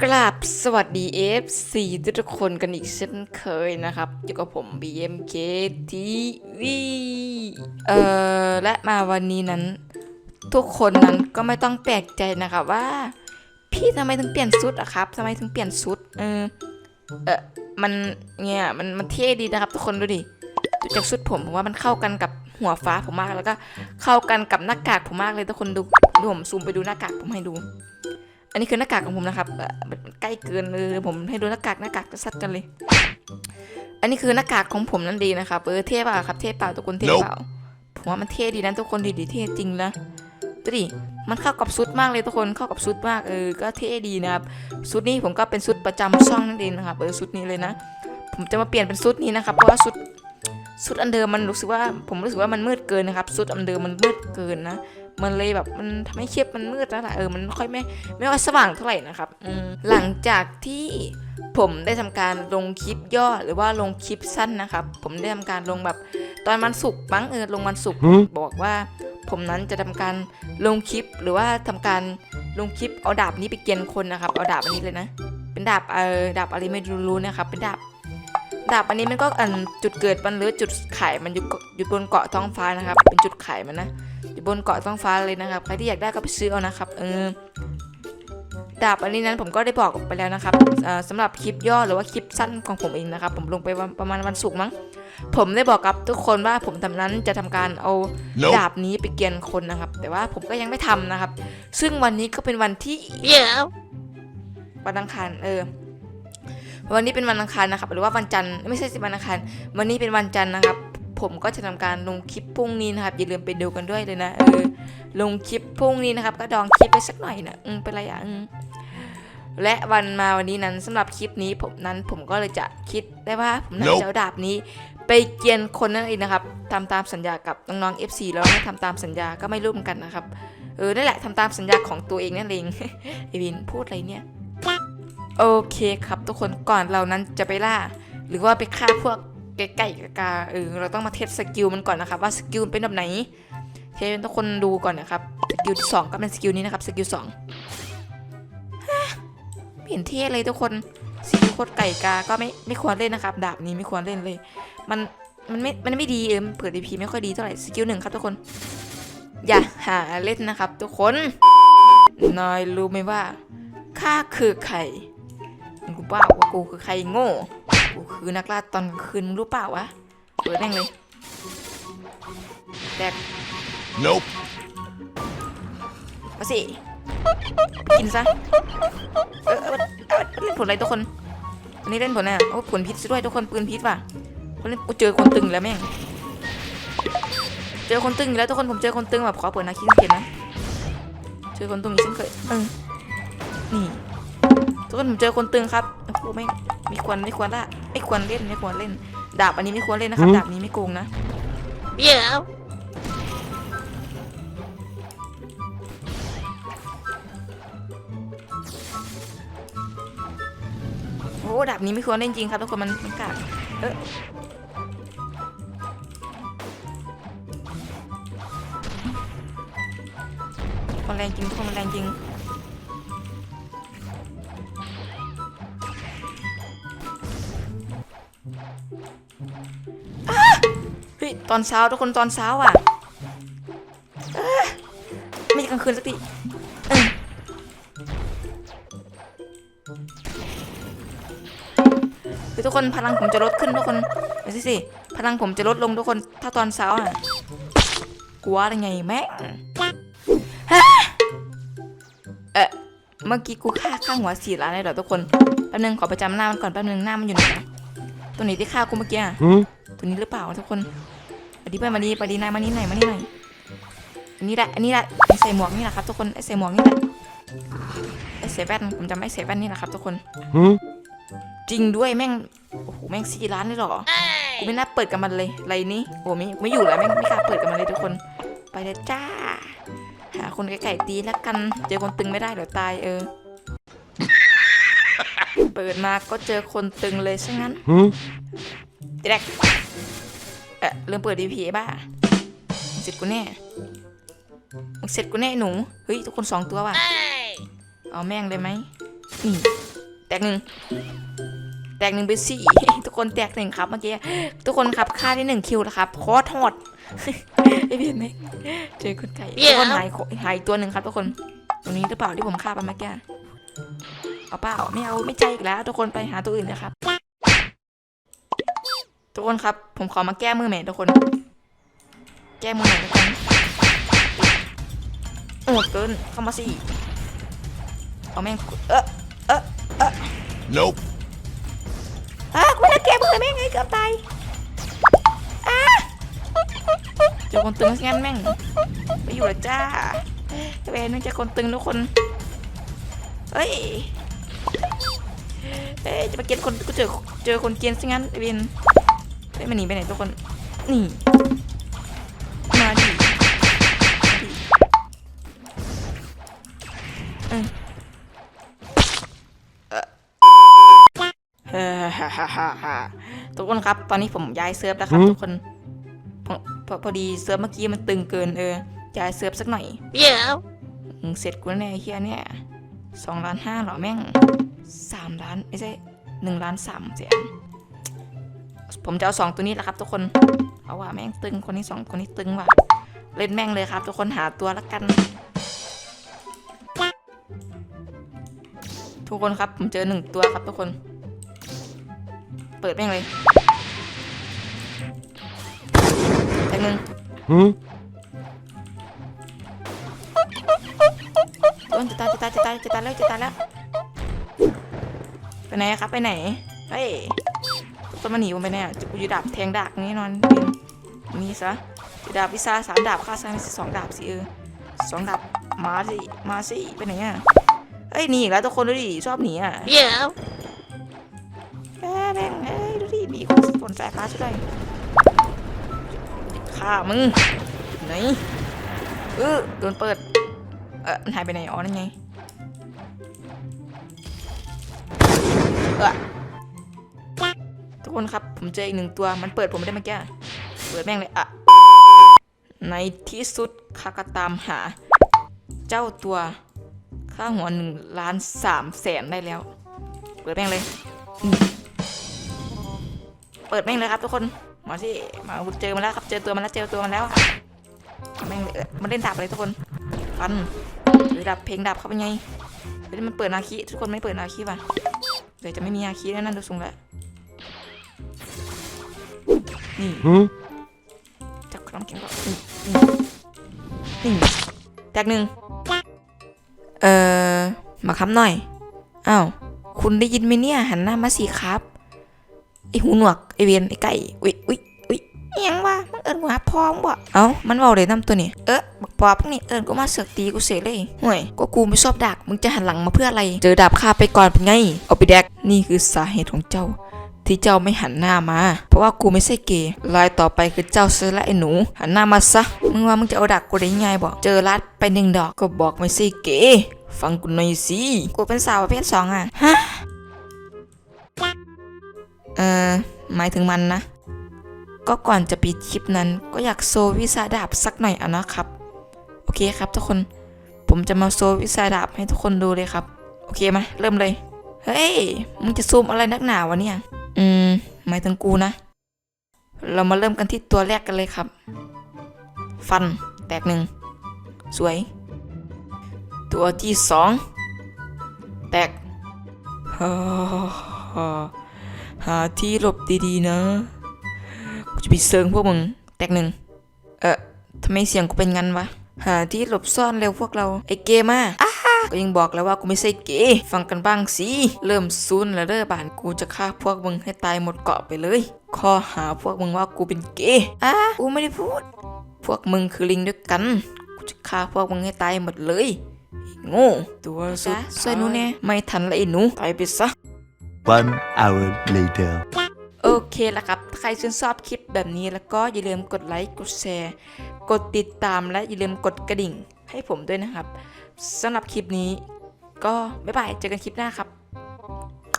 กราบสวัสดี F4 ทุกคนกันอีกเช่นเคยนะครับอยู่กับผม BMK TV เอ่อและมาวันนี้นั้น ทุกคนนั้นก็ไม่ต้องแปลกใจนะครับว่า พี่ทำไมถึงเปลี่ยนชุดอะครับทำไมถึงเปลี่ยนชุดเออเออมันเนี่ยมันมันเท่ดีนะครับ ทุกคนดูดิดูจากชุดผมผมว่ามันเข้ากันกับหัวฟ้าผมมากแล้วก็เข้ากันกับหน้ากากผมมากเลยทุกคนดูดูผมซูมไปดูหน้ากากผมให้ดู อันนี้คือหน้ากากของผมนะครับเอ่อมันใกล้เกินเลยผมให้ดูหน้ากากหน้ากากจะซัดกันเลย อันนี้คือหน้ากากของผมนั่นดีนะครับเออเท่เปล่าครับเท่เปล่าทุกคนเท่เปล่าผมว่ามันเท่ดีนะทุกคนดีดีเท่จริงนะดูดิมันเข้ากับชุดมากเลยทุกคนเข้ากับชุดมากเออก็เท่ดีนะครับชุดนี้ผมก็เป็นชุดประจำช่องนั่นเองนะครับเออชุดนี้เลยนะ ผมจะมาเปลี่ยนเป็นชุดนี้นะครับเพราะว่าชุด ชุดอันเดิมมันรู้สึกว่าผมรู้สึกว่ามันมืดเกินนะครับชุดอันเดิมมันมืดเกินนะมันเลยแบบมันทำให้คลิปมันมืดแล้วล่ะเออมันไม่ค่อยไม่ไม่ค่อยสว่างเท่าไหร่นะครับอืมหลังจากที่ผมได้ทำการลงคลิปย่อหรือว่าลงคลิปสั้นนะครับ ผมได้ทำการลงแบบตอนวันศุกร์มั้งเออลงวันศุกร์บอกว่า ผมนั้นจะทำการลงคลิปหรือว่าทำการลงคลิปเอาดาบนี้ไปเกียนคนนะครับเอาดาบอันนี้เลยนะ เป็นดาบเออดาบอะไรไม่รู้นะครับ เป็นดาบ ดาบอันนี้มันก็อันจุดเกิดมันหรือจุดขายมันอยู่เกาะอยู่บนเกาะท้องฟ้านะครับ เป็นจุดขายมันนะอยู่บนเกาะท้องฟ้าเลยนะครับ ใครที่อยากได้ก็ไปซื้อเอานะครับ เออดาบอันนี้นั้นผมก็ได้บอกไปแล้วนะครับเอ่อสำหรับคลิปย่อหรือว่าคลิปสั้นของผมเองนะครับ ผมลงไปวันประมาณวันศุกร์มั้ง ผมได้บอกกับทุกคนว่าผมทำนั้นจะทำการเอา Nope ดาบนี้ไปเกียนคนนะครับ แต่ว่าผมก็ยังไม่ทำนะครับ ซึ่งวันนี้ก็เป็นวันที่ Yeah. วันอังคารเออ วันนี้เป็นวันอังคารนะครับ หรือว่าวันจันทร์ไม่ใช่สิวันอังคาร วันนี้เป็นวันจันทร์นะครับ ผมก็จะทำการลงคลิปพรุ่งนี้นะครับ อย่าลืมไปดูกันด้วยเลยนะ เออ ลงคลิปพรุ่งนี้นะครับ ก็ดองคลิปไปสักหน่อยนะอืมเป็นไรอะอืมและวันมาวันนี้นั้นสำหรับคลิปนี้ผมนั้นผมก็เลยจะคิดได้ว่าผมน่า Nope จะเอาดาบนี้ ไปเกียนคนนั่นเองนะครับทำตามสัญญากับน้องๆ FC แล้วไม่ทำตามสัญญาก็ไม่ร่วมกันนะครับ เออนั่นแหละทำตามสัญญาของตัวเองนั่นเองไอวินพูดอะไรเนี่ย โอเคครับทุกคนก่อนเรานั้นจะไปล่า หรือว่าไปฆ่าพวกไก่ไก่กาเออเราต้องมาเทสสกิลมันก่อนนะครับ ว่าสกิลเป็นแบบไหนให้ทุกคนดูก่อนนะครับสกิลที่สองก็เป็นสกิลนี้นะครับสกิลสองฮะไม่เห็นเท่เลยทุกคนสกิลโคตรไก่กาก็ไม่ไม่ควรเล่นนะครับ ดาบนี้ไม่ควรเล่นเลย มันมันไม่มันไม่ดีเออเผื่อดีพีไม่ค่อยดีเท่าไหร่สกิลหนึ่งครับทุกคน อย่าหาเล่นนะครับ ทุกคนนายรู้ไหมว่าข้าคือใคร กูเปล่าว่ากูคือใครโง่ กูคือนักล่าตอนกลางคืนมึงรู้เปล่าวะเปิดแม่งเลยแตก Nope. มาสิ กินซะ เออเออเออเล่นผลอะไรทุกคน อันนี้เล่นผลน่ะโอ้ผลพิษซะด้วยทุกคนปืนพิษว่ะคนเล่นโอ้เจอคนตึงแล้วแม่ง เจอคนตึงอีกแล้วทุกคนผมเจอคนตึงแบบขอเปิดนาคีสังเกตนะ เจอคนตึงอีกเช่นเคยเออนี่ ทุกคนผมเจอคนตึงครับโอ้โหไม่ไม่ควรไม่ควรละไม่ควรเล่นไม่ควรเล่น ดาบอันนี้ไม่ควรเล่นนะครับ ดาบนี้ไม่โกงนะ Yeah. โอ้ดาบนี้ไม่ควรเล่นจริงครับทุกคนมันมันกากเออมันแรงจริงทุกคนมันแรงจริง ตอนเช้าทุกคนตอนเช้าอะเอ้อไม่ใช่กลางคืนสักทีเออเดี๋ยวทุกคนพลังผมจะลดขึ้นทุกคนเดี๋ยวสิสิพลังผมจะลดลงทุกคนถ้าตอนเช้าอะกลัวอะไรไงแม่งฮะเอะเมื่อกี้กูฆ่าข้างหัวสี่ล้านเลยเหรอทุกคนแป๊บนึงขอไปจำหน้ามันก่อนแป๊บนึงหน้ามันอยู่ไหนวะตัวนี้ที่ฆ่ากูเมื่อกี้อะตัวนี้หรือเปล่าทุกคน มาดีไปมาดีไปดีนายมานี่หน่อยมานี่หน่อยอันนี้แหละอันนี้แหละไอ้ใส่หมวกนี่แหละครับทุกคนไอ้ใส่หมวกนี่แหละไอ้ใส่แว่นผมจำไอ้ใส่แว่นนี่แหละครับทุกคนจริงด้วยแม่งโอ้โหแม่งสี่ล้านเลยเหรอกูไม่น่าเปิดกับมันเลยไรนี้โอ้ไม่ไม่อยู่แล้วแม่งไม่กล้าเปิดกับมันเลยทุกคน ไปเลยจ้า หาคนไก่ๆตีแล้วกัน เจอคนตึงไม่ได้เดี๋ยวตายเออ เปิดมาก็เจอคนตึงเลยซะงั้นแดก เออลืมเปิดดีพีบ้าเสร็จกูแน่มึงเสร็จกูแน่หนู เฮ้ย ทุกคนสองตัวว่ะ Hey. เอาแม่งเลยไหมนี่แตกหนึ่งแตกหนึ่งไปสี่ทุกคนแตกหนึ่งครับเมื่อกี้ทุกคนครับค่าที่หนึ่งคิวแล้วครับโคตรโหดไอเบียนไหมเจอคนไก่ทุกคนหายโคหายตัวหนึ่งครับทุกคนตรงนี้หรือเปล่าที่ผมฆ่าไปเมื่อกี้เอาเปล่าไม่เอาไม่ใจอีกแล้ว ทุกคนไปหาตัวอื่นนะครับ ทุกคนครับ ผมขอมาแก้มือแม่ทุกคน แก้มือหน่อยทุกคนโอ้เกินเข้ามาสิเอาแม่งเออเออ Nope. อะกูไม่ได้แก้มือแม่งไงเกือบตายอะเจอคนตึงงั้นแม่งไปอยู่และจ้าเวนแม่งเจอคนตึงทุกคนเฮ้ยเอ้ยจะมาเกลียดคนกูเจอเจอคนเกลียนซะงั้นไอ้เวนเฮ้ยมันหนีไปไหนทุกคน นี่ มาดิมาดิเออเออฮ่าฮ่าฮ่าฮ่าฮ่าทุกคนครับ ตอนนี้ผมย้ายเซิร์ฟแล้วครับทุกคนพอพอพอดีเซิร์ฟเมื่อกี้มันตึงเกินเออย้ายเซิร์ฟสักหน่อย Yeah. มึงเสร็จกูแน่ไอ้เฮียเนี่ยสองล้านห้าเหรอแม่งสามล้านไม่ใช่หนึ่งล้านสามแสน ผมจะเอาสองตัวนี้แหละครับ ทุกคนเอาว่าแม่งตึงคนนี้สองคนนี้ตึงว่ะเล่นแม่งเลยครับ ทุกคนหาตัวละกัน ทุกคนครับผมเจอหนึ่งตัวครับทุกคน เปิดแม่งเลยแทงหนึ่ง Huh? ต้นจะตายจะตายจะตายจะตายแล้วจะตายแล้วไปไหนอะครับไปไหนเฮ้ย ต้นมาหนีผมไปไหนอะจะกูจะดาบแทงดาบนี้นอนเป็นมีซะจะดาบวิซาสามดาบฆ่าซ้ายมีสองดาบสิเออสองดาบมาสิมาสิไปไหนอะเฮ้ยหนีอีกแล้วทุกคนดูดิชอบหนีอะ Yeah. แม่แม่งเอ้ยดูดิมีคนฝนสายฟ้าช่วยฆ่ามึงไหนเออโดนเปิดเออมันหายไปไหนอ๋อนั่นไง กคนครับ ผมเจออีกหนึ่งตัวมันเปิดผมไม่ได้เมื่อกี้เปิดแม่งเลยอะในที่สุดข้าก็ตามหา เจ้าตัวค่าหัวหนึ่งล้านสามแสนได้แล้ว เปิดแม่งเลย เปิดแม่งเลยครับทุกคนมาสิมาเจอมาแล้วครับ เจอตัวมันแล้วเจอตัวมันแล้วแม่งเลยมันเล่นดาบเลยทุกคนฟันหรือดาบเพลงดาบเขาเป็นไงเฮ้ยมันเปิดนาคีทุกคนไม่เปิดนาคีป่ะเดี๋ยวจะไม่มีอาคีแล้วนั่นดูทรงแล้ว จับครองแข็งก่อนนี่นี่นี่แตกหนึ่งเอ่อ มาค้ำหน่อย อ้าว คุณได้ยินไหมเนี่ย หันหน้ามาสิครับ ไอหูหนวก ไอเวียน ไอไก่ อุ๊ยอุ๊ยอุ๊ยอิหยังวะมึงเอิญกูหาพองบ่เอ้า มันเบาเลยนำตัวนี่ เอ๊ะบักปอบพวกนี่เอิญกูมาเสือกตีกูเสียเลยห่วยก็กูไม่ชอบดักมึงจะหันหลังมาเพื่ออะไร เจอดาบข้าไปก่อนเป็นไง เอาไปแดก นี่คือสาเหตุของเจ้า ที่เจ้าไม่หันหน้ามา เพราะว่ากูไม่ใช่เกย์รายต่อไปคือเจ้าเสือและไอ้หนู หันหน้ามาซะ มึงว่ามึงจะเอาดักกูได้ยังไงบอก เจอรัดไปหนึ่งดอกก็บอกไม่ใช่เกย์ฟังกูหน่อยสิ กูเป็นสาวประเภทสองอะ ฮะ เอ่อ หมายถึงมันนะ ก็ก่อนจะปิดคลิปนั้น ก็อยากโซวิสาดาบสักหน่อยเอานะครับ โอเคครับทุกคน ผมจะมาโซวิสาดาบให้ทุกคนดูเลยครับ โอเคไหมเริ่มเลย เฮ้ย มึงจะซูมอะไรนักหนาวะเนี่ย อืม หมายถึงกูนะ เรามาเริ่มกันที่ตัวแรกกันเลยครับ ฟันแตกหนึ่ง สวย ตัวที่สอง แตกฮ่าฮ่าหาที่หลบดีๆนะ กูจะไปเซิงพวกมึง แตกหนึ่ง เออทำไมเสียงกูเป็นงั้นวะ หาที่หลบซ่อนเร็วพวกเรา ไอเกมาอ้า ก็ยังบอกแล้วว่ากูไม่ใช่เกย์ฟังกันบ้างสิเริ่มซูนแล้วเด้อบานกูจะฆ่าพวกมึงให้ตายหมดเกาะไปเลย ข้อหาพวกมึงว่ากูเป็นเกย์อ้ากูไม่ได้พูด พวกมึงคือลิงด้วยกันกูจะฆ่าพวกมึงให้ตายหมดเลยไอ้โง่ตัวสุดช่วยหนูแน่ไม่ทันละไอ้หนูตายไปซะ One hour later. โอเคแล้วครับถ้าใครชื่นชอบคลิปแบบนี้แล้วก็อย่าลืมกดไลค์ กดแชร์ กดติดตามและอย่าลืมกดกระดิ่งให้ผมด้วยนะครับ สำหรับคลิปนี้ ก็บ๊ายบายเจอกันคลิปหน้าครับ